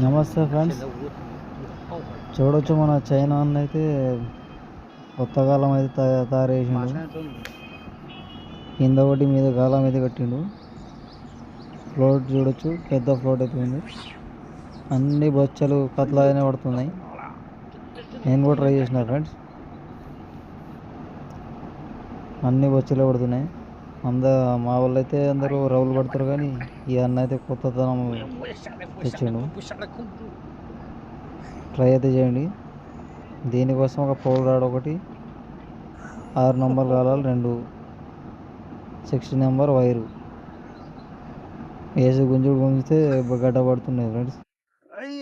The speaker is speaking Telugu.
నమస్తే ఫ్రెండ్స్. చూడొచ్చు మన చైనా అన్న అయితే కొత్త కాలం అయితే తయారు చేసిండు కింద ఒకటి మీద కాలం అయితే కట్టిండు. ఫ్లోట్ చూడొచ్చు పెద్ద ఫ్లోట్ అయితే ఉంది. అన్ని బొచ్చలు కత్లాగానే పడుతున్నాయి. నేను కూడా ట్రై చేసిన ఫ్రెండ్స్. అన్ని బొచ్చలే పడుతున్నాయి. అంద మా వాళ్ళు అయితే అందరూ రౌలు పడతారు కానీ ఈ అన్న అయితే కొత్తతనం తెచ్చిండు. ట్రై అయితే చేయండి. దీనికోసం ఒక పౌల్ రాడ్ ఒకటి ఆరు నెంబర్ కాలాలు రెండు సిక్స్టీ నెంబర్ వైరు. వేసి గుంజుడు గుంజితే గడ్డ పడుతున్నాయి ఫ్రెండ్స్. 哎